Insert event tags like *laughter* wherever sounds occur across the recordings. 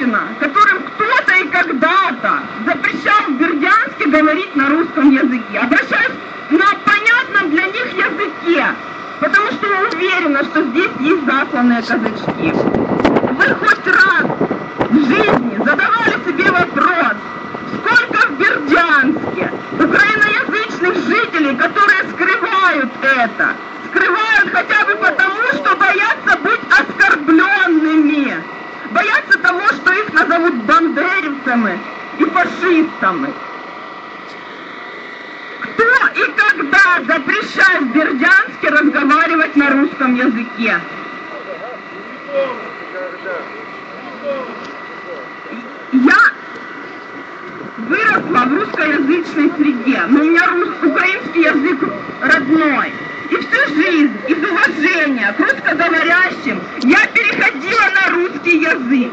Путина, которым кто-то и когда-то запрещал в Бердянске говорить на русском языке. Обращаюсь на понятном для них языке, потому что я уверена, что здесь есть засланные казачки. Вы хоть раз в жизни задавали себе вопрос, сколько в Бердянске украиноязычных жителей, которые скрывают это, скрывают хотя бы потому, что боятся быть оскорбленными, назовут бандерівцами и фашистами. Кто и когда запрещает в Бердянске разговаривать на русском языке? Я выросла в русскоязычной среде, но у меня рус- украинский язык родной. И всю жизнь из уважения к русскоговорящим я переходила на русский язык.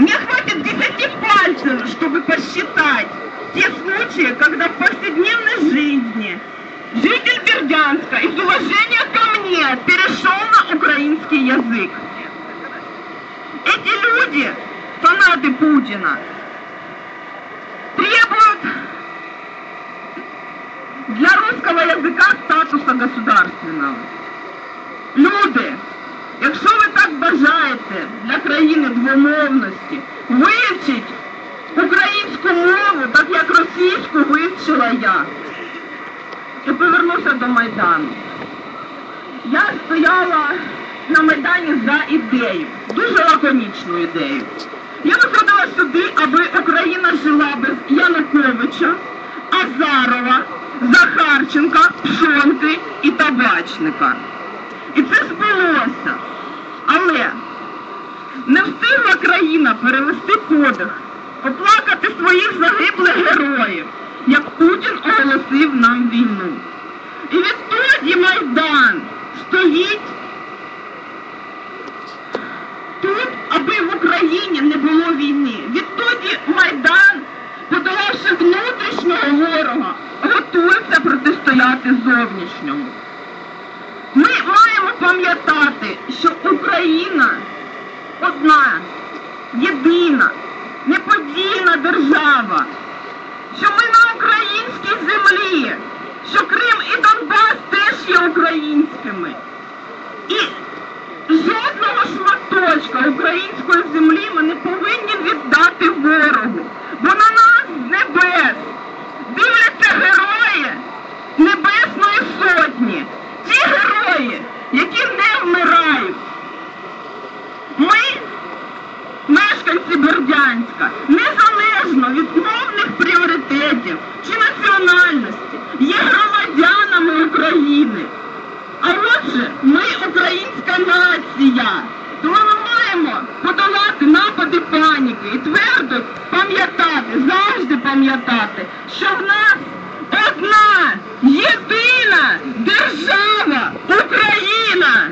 Мне хватит 10 пальцев, чтобы посчитать те случаи, когда в повседневной жизни житель Бердянска из уважения ко мне перешел на украинский язык. Эти люди, фанаты Путина, требуют для русского язика статуса государственного. Люди, якщо ви так країни двомовності вивчить українську мову, так як російську вивчила я, то повернуся до Майдану. Я стояла на Майдані за ідею, дуже лаконічну ідею. Я виходила сюди, аби Україна жила без Януковича, Азарова, Захарченка, Пшонки і Табачника. І це збулося. Але не встигла країна перевести подих, оплакати своїх загиблих героїв, як Путін оголосив нам війну. І відтоді Майдан стоїть тут, аби в Україні не було війни. Відтоді Майдан, подолавши внутрішнього ворога, готується протистояти зовнішньому. Ми маємо пам'ятати, що Україна одна, єдина, неподільна держава, що ми на українській землі, що Крим і Донбас теж є українськими. І жодного шматочка української землі ми не повинні віддати ворогу, бо на нас небес дивляться герої Небесної Сотні, ті герої, які не вмирають. Ми, мешканці Бердянська, незалежно від мовних пріоритетів чи національності, є громадянами України. А отже, ми українська нація. Тому ми маємо подолати напади паніки і твердо пам'ятати, завжди пам'ятати, що в нас одна єдина держава Україна.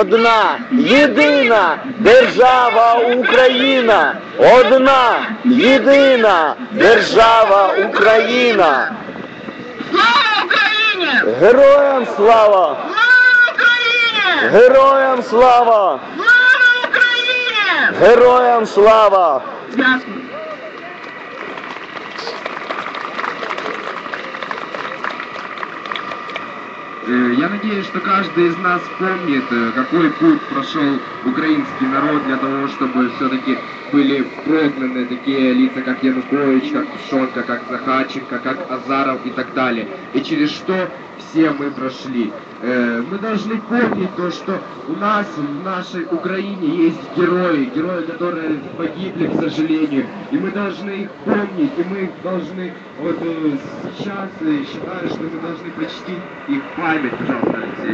Одна єдина держава Україна. Одна єдина держава Україна. Слава Україні! Героям слава! Слава Україні! Героям слава! Слава Україні! Героям слава! Дякую. Э, Я надеюсь, что каждый из нас помнит, э, какой путь прошел украинский народ для того, чтобы все-таки были прогнаны такие лица, как Янукович, как Пшонка, как Захарченко, как Азаров и так далее. И через что все мы прошли. Э, Мы должны помнить то, что у нас в нашей Украине есть герои, герои, которые погибли, к сожалению. И мы должны их помнить, и мы должны, вот э, сейчас э, считаю, что мы должны почтить их память, пожалуйста, Алексей.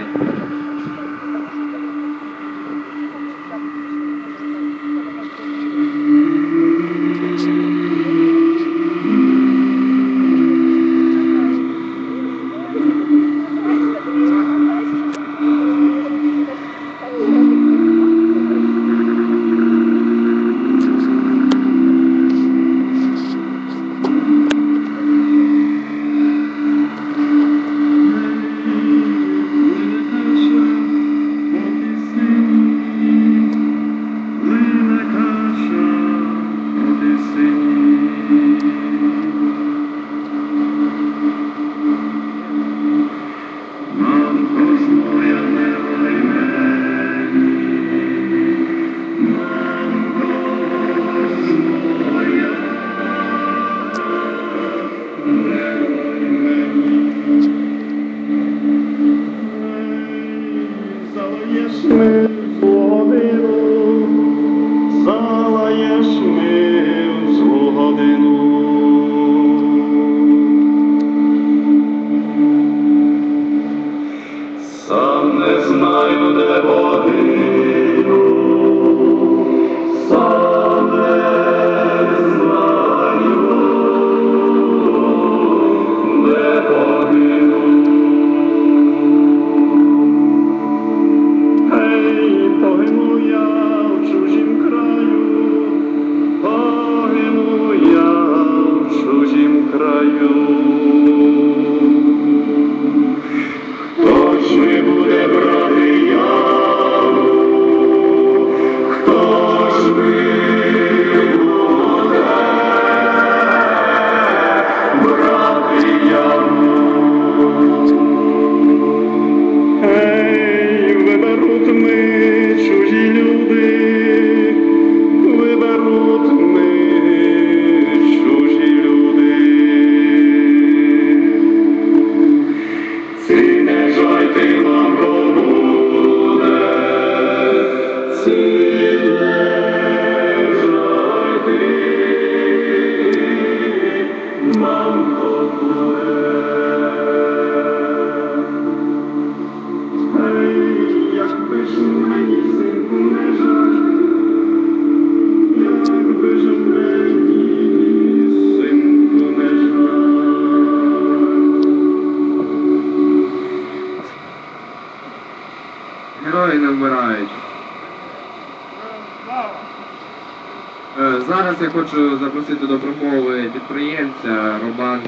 Я хочу запросити до промови підприємця Роман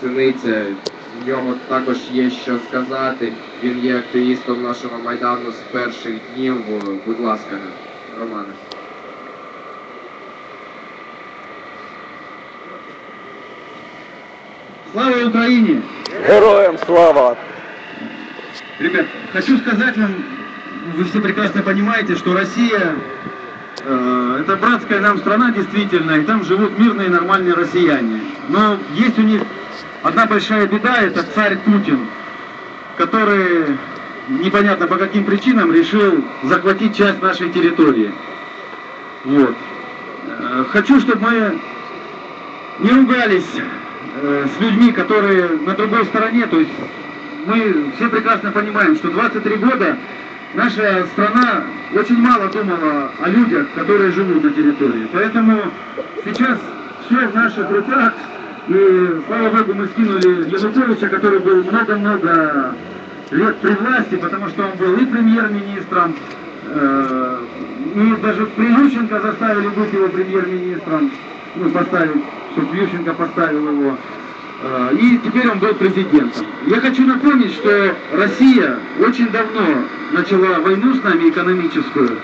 Синиця. В нього також є що сказати. Він є активістом нашого майдану з перших днів. Будь ласка, Романе. Слава Украине! Героям слава! Ребят, хочу сказать вам, вы все прекрасно понимаете, что Россия это братская нам страна действительно, и там живут мирные нормальные россияне. Но есть у них одна большая беда, это царь Путин, который непонятно по каким причинам решил захватить часть нашей территории. Вот. Э, Хочу, чтобы мы не ругались э, с людьми, которые на другой стороне, то есть мы все прекрасно понимаем, что 23 года наша страна очень мало думала о людях, которые живут на территории. Поэтому сейчас все в наших руках. И слава богу, мы скинули Януковича, который был много-много лет при власти, потому что он был и премьер-министром, э, и даже при Ющенко заставили быть его премьер-министром, ну, поставить, чтобы Ющенко поставил его. Э, И теперь он был президентом. Я хочу напомнить, что Россия очень давно начала войну с нами экономическую.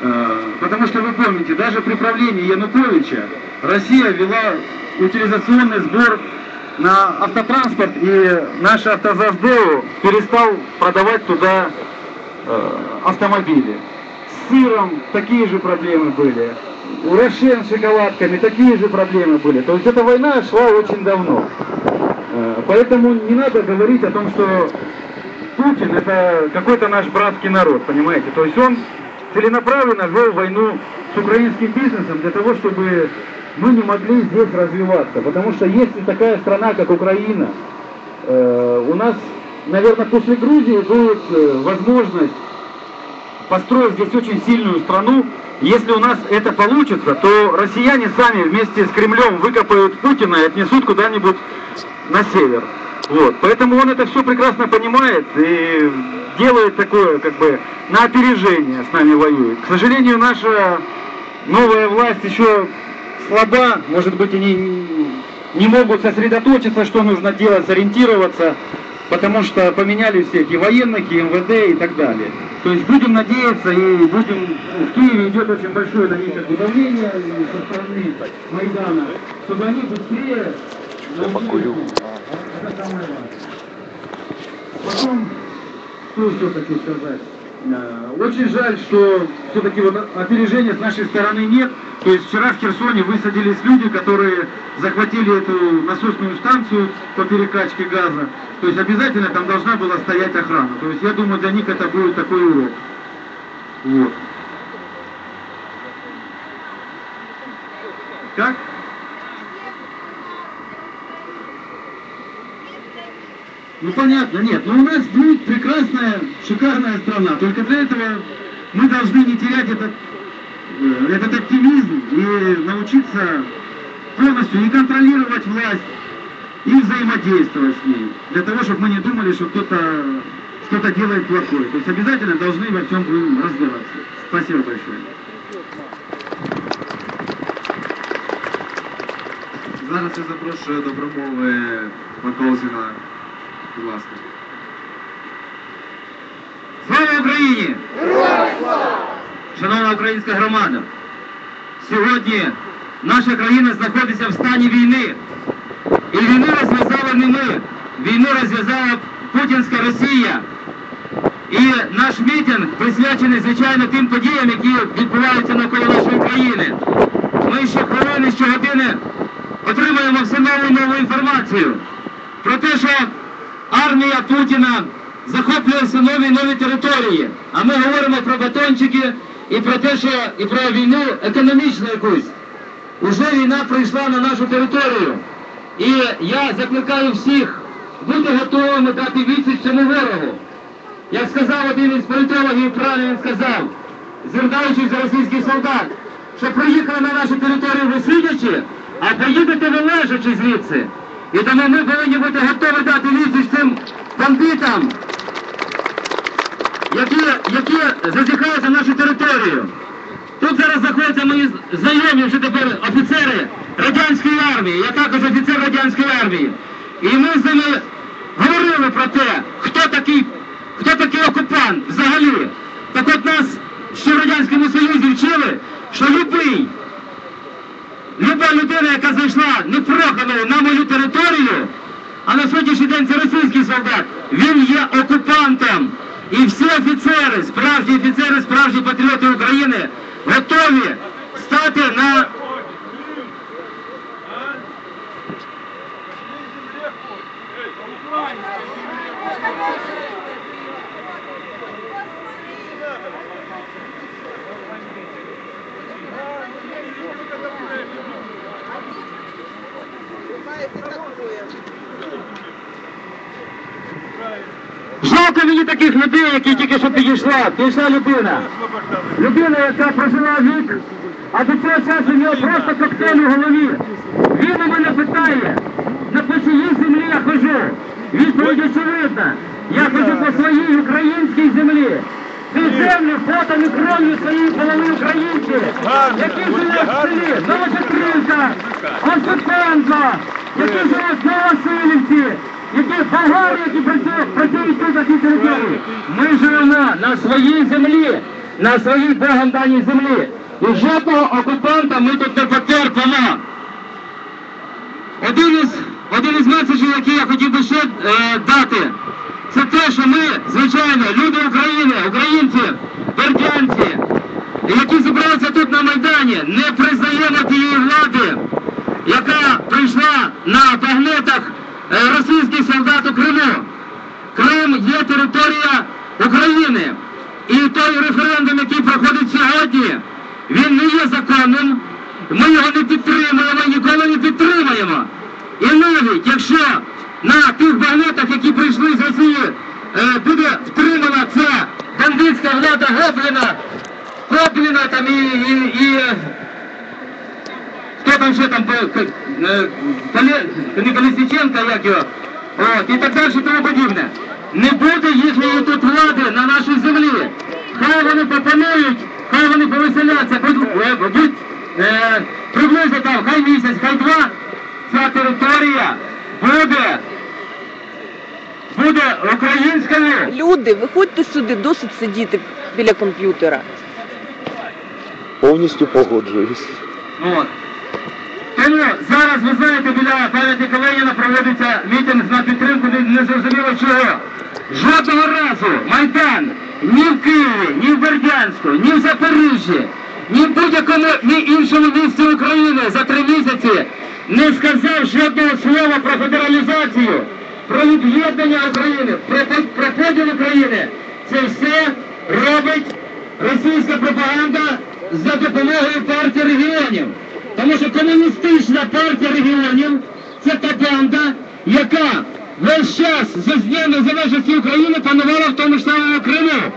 Э, Потому что вы помните, даже при правлении Януковича Россия вела утилизационный сбор на автотранспорт, и наш автозавдоу перестал продавать туда э, автомобили. С сыром такие же проблемы были. У Рошен с шоколадками такие же проблемы были. То есть эта война шла очень давно. Э, Поэтому не надо говорить о том, что Путин это какой-то наш братский народ, понимаете? То есть он целенаправленно вел войну с украинским бизнесом для того, чтобы мы не могли здесь развиваться. Потому что если такая страна, как Украина, э, у нас, наверное, после Грузии будет э, возможность построить здесь очень сильную страну. Если у нас это получится, то россияне сами вместе с Кремлем выкопают Путина и отнесут куда-нибудь на север. Вот. Поэтому он это все прекрасно понимает и делает такое, как бы, на опережение с нами воюет. К сожалению, наша новая власть еще слаба, может быть, они не могут сосредоточиться, что нужно делать, сориентироваться, потому что поменяли всех и военных, и МВД и так далее. То есть будем надеяться и будем... В Киеве идет очень большое на них давление со стороны Майдана, чтобы они быстрее... самое важное. Потом, что еще хочу сказать? Э, Очень жаль, что все-таки вот опережения с нашей стороны нет. То есть вчера в Херсоне высадились люди, которые захватили эту насосную станцию по перекачке газа. То есть обязательно там должна была стоять охрана. То есть я думаю, для них это будет такой урок. Вот. Как? Ну понятно, нет. Но у нас будет прекрасная, шикарная страна. Только для этого мы должны не терять этот, э, этот оптимизм и научиться полностью и контролировать власть, и взаимодействовать с ней. Для того, чтобы мы не думали, что кто-то что-то делает плохое. То есть обязательно должны во всем разбираться. Спасибо большое. Зараз я запрошую до промови Маколзіна. Будь ласка. Слава Україні! Шановна українська громада! Сьогодні наша країна знаходиться в стані війни. І війну розв'язали не ми. Війну розв'язала Путінська Росія. І наш мітинг присвячений, звичайно, тим подіям, які відбуваються навколо нашої країни. Ми ще хвилини, щогодини отримуємо все нову і нову інформацію про те, що армія Путіна захоплює нові нові території. А ми говоримо про батончики і про те, що і про війну економічну якусь. Уже війна прийшла на нашу територію. І я закликаю всіх бути готовими дати відсіч цьому ворогу. Як сказав один із політологів, правильно він сказав, звертаючись до російських солдат, що приїхали на нашу територію ви сидячи, а поїдете ви лежачи звідси. І тому ми повинні бути готові дати відсіч цим бандитам, які, які зазіхаються на нашу територію. Тут зараз знаходяться мої знайомі вже тепер офіцери радянської армії. Я також офіцер радянської армії. І ми з ними говорили про те, хто такий, хто такий окупант взагалі. Так от нас ще в Радянському Союзі вчили, людина, яка зайшла непрохану на мою територію, а на сьогоднішній день це російський солдат, він є окупантом. І всі офіцери, справжні офіцери, справжні патріоти України готові стати на які тільки що підійшла. Підійшла людина. Людина, яка прожила вік, а до цього часу в нього просто коктейль у голові. Він у мене питає, на чиїй землі я хожу. Відповідь очевидна. Я хожу по своїй українській землі. Цю землю потом і кров'ю своєї полови українців, які живуть в селі Новочатрівка, Осипенко, які живуть в Новосилівці, які болгари, які працюють, працюють тут на цій території. Ми живемо на своїй землі, на своїй Богом даній землі. І жодного окупанта ми тут не потерпимо. Один із, один із меседжів, який я хотів би ще е, дати, це те, що ми, звичайно, люди України, українці, бердянці, які зібралися тут на Майдані, не признаємо тієї влади, яка прийшла на багнетах е, російських солдат у Криму. Крим є територія України. І той референдум, який проходить сьогодні, він не є законним. Ми його не підтримуємо ніколи не підтримаємо. І навіть якщо на тих багнетах, які прийшли з Росії, е, буде втримана ця бандитська влада Гобліна, Гобліна там і, і, і хто там ще там к- е, не Колесніченка, як його, от, і так далі, тому подібне. Не буде їхньої тут влади на нашій землі. Хай вони пропонують, хай вони повеселяться, е, будь е, приблизно там, хай місяць, хай два, ця територія буде, буде українською. Люди, виходьте сюди, досить сидіти біля комп'ютера. Повністю погоджуюсь. От. Тому зараз, ви знаєте, біля пам'ятника Леніна проводиться мітинг на підтримку не- незрозуміло чого. Жодного разу Майдан ні в Києві, ні в Бердянську, ні в Запоріжжі, ні в будь-якому ні іншому місці України за три місяці не сказав жодного слова про федералізацію, про від'єднання України, про, про поділ України. Це все робить російська пропаганда за допомогою партії регіонів. Тому що комуністична партія регіонів це та банда, яка весь час за Дня незалежності України панувала в тому ж самому Криму.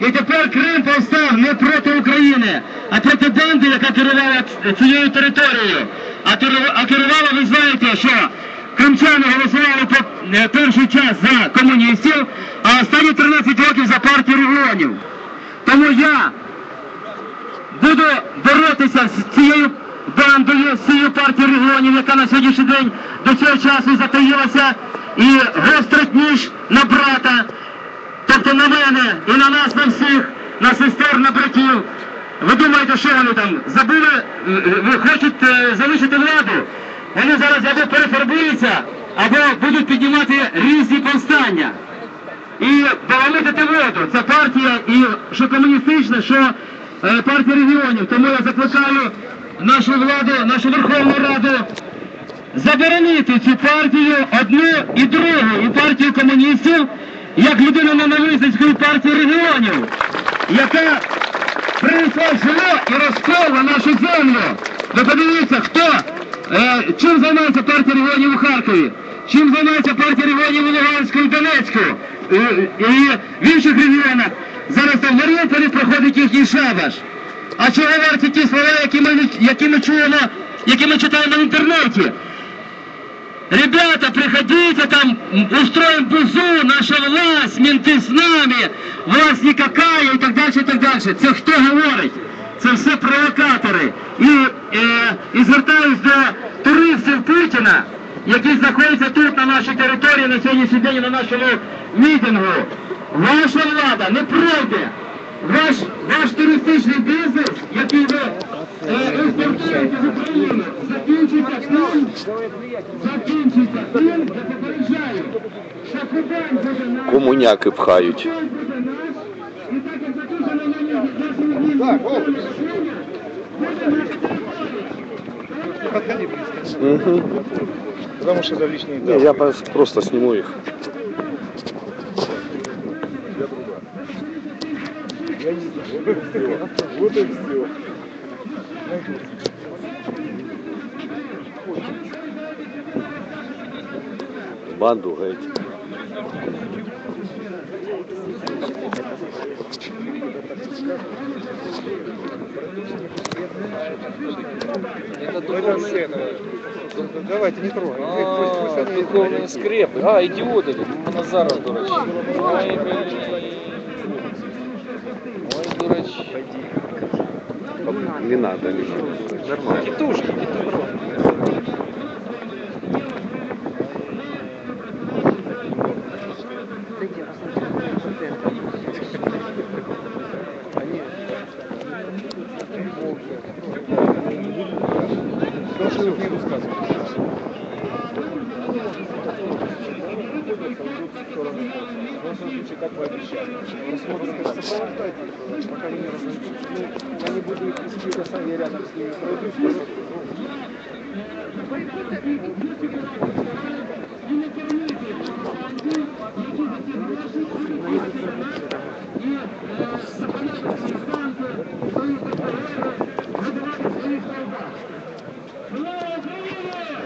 І тепер Крим повстав не проти України, а проти банди, яка керувала цією територією. А керувала, ви знаєте, що кримчани голосували по е, перший час за комуністів, а останні 13 років за партію регіонів. Тому я буду боротися з цією бандою, з цією партією регіонів, яка на сьогоднішній день до цього часу затаїлася і гострить ніж на брата, тобто на мене і на нас, на всіх, на сестер, на братів. Ви думаєте, що вони там забули, е, хочуть е, залишити владу? Вони зараз або перефарбуються, або будуть піднімати різні повстання і баламутити воду. Це партія і що комуністична, що е, партія регіонів. Тому я закликаю нашу владу, нашу Верховну Раду заборонити цю партію одну і другу, і партію комуністів, як людину ненависницької партії регіонів, яка принесла зло і розкол на нашу землю. Ви подивіться, хто, е, чим займається партія регіонів у Харкові, чим займається партія регіонів у Луганську і Донецьку, е, і в інших регіонах. Зараз там в Маріуполі проходить їхній шабаш. А чого варті ті слова, які ми, які ми чуємо, які ми читаємо в інтернеті? Ребята, приходите, там устроим бузу, наша власть, менты с нами, власть никакая и так дальше, и так дальше. Це хто говорить? це все провокатори. І, е, і звертаюсь до туристів Путіна, які знаходяться тут на нашій території на сьогоднішній день на нашому мітингу. Ваша влада не пройде. Ваш, ваш туристичний бізнес, який ви е, експортуєте в Україну, закінчиться тим, закінчиться тим, я попереджаю, що Кубань буде наш, Комуняки пхають. Кубань буде наш, і так як записано на ній нашому місті, буде наша територія. Угу. Потому что это личные Не, я пос- просто сниму их. Вот и все. Банду геть. Это духовные... Давайте, не трогай. Пусть- пусть они- Духовные скрепы. А, идиоты. Назаров дурачок. Дурачок. Не надо, не надо. Нормально. Тетушки, тетушки.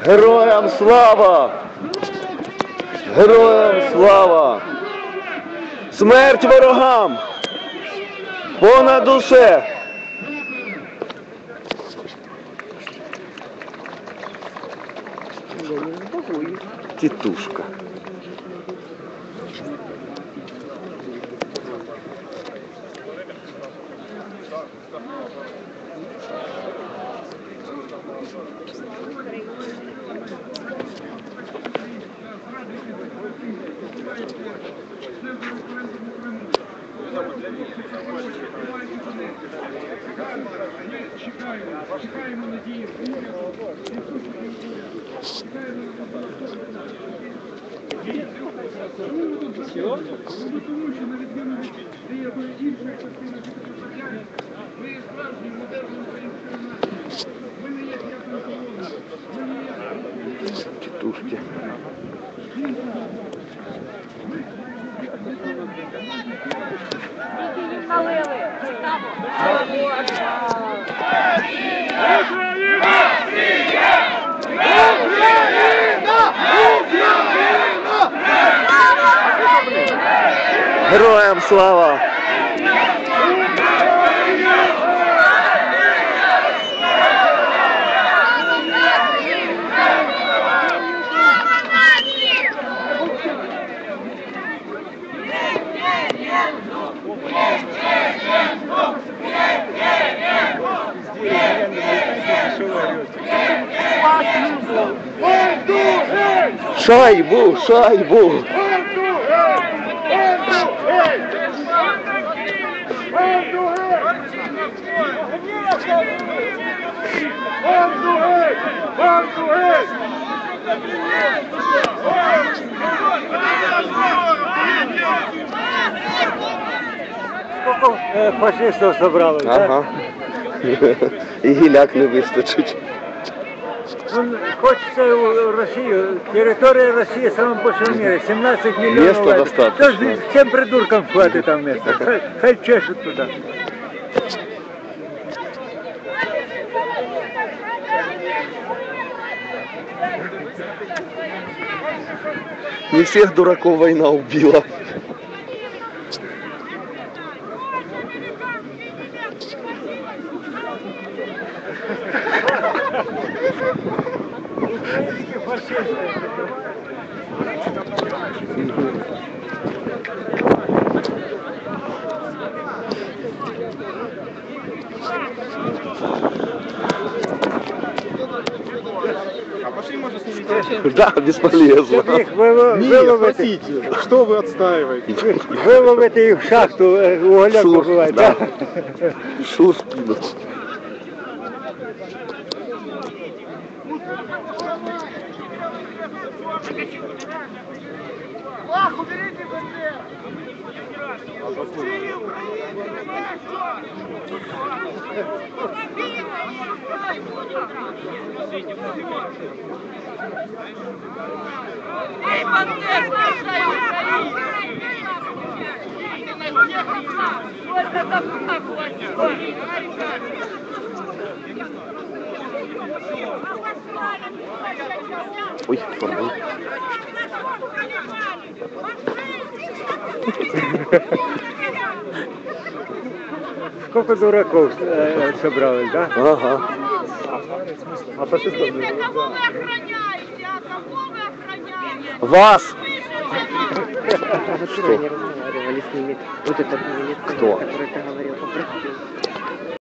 Героям слава! Героям слава! Смерть ворогам! Понад усе! Тітушка. Тітушки. Героям слава! Шайбу, шайбу! Фашистов собрали, Ага. *laughs* І гіляк не вистачить. Ну, хочется в Россию, территория России самая большая в мире, 17 миллионов. Места лайков. достаточно. Кто Всем придуркам хватит там места. *laughs* Хай, хай чешут туда. Не всех дураков война убила. *laughs* Да, бесполезно. Щоб їх вило- Нет, виловити, спросите, что вы отстаиваете? виловити їх в шахту, е, бывает. Шур, да. Шур кинуть. Бандер, Ой, пардон. Сколько дураков е, собрали, да? Ага. А по что? Кого вы охраняете, а кого вы охраняете? Вас! Вот вчера не разговаривали с ними. Вот этот милиционер, Кто? который ты говорил, попросил.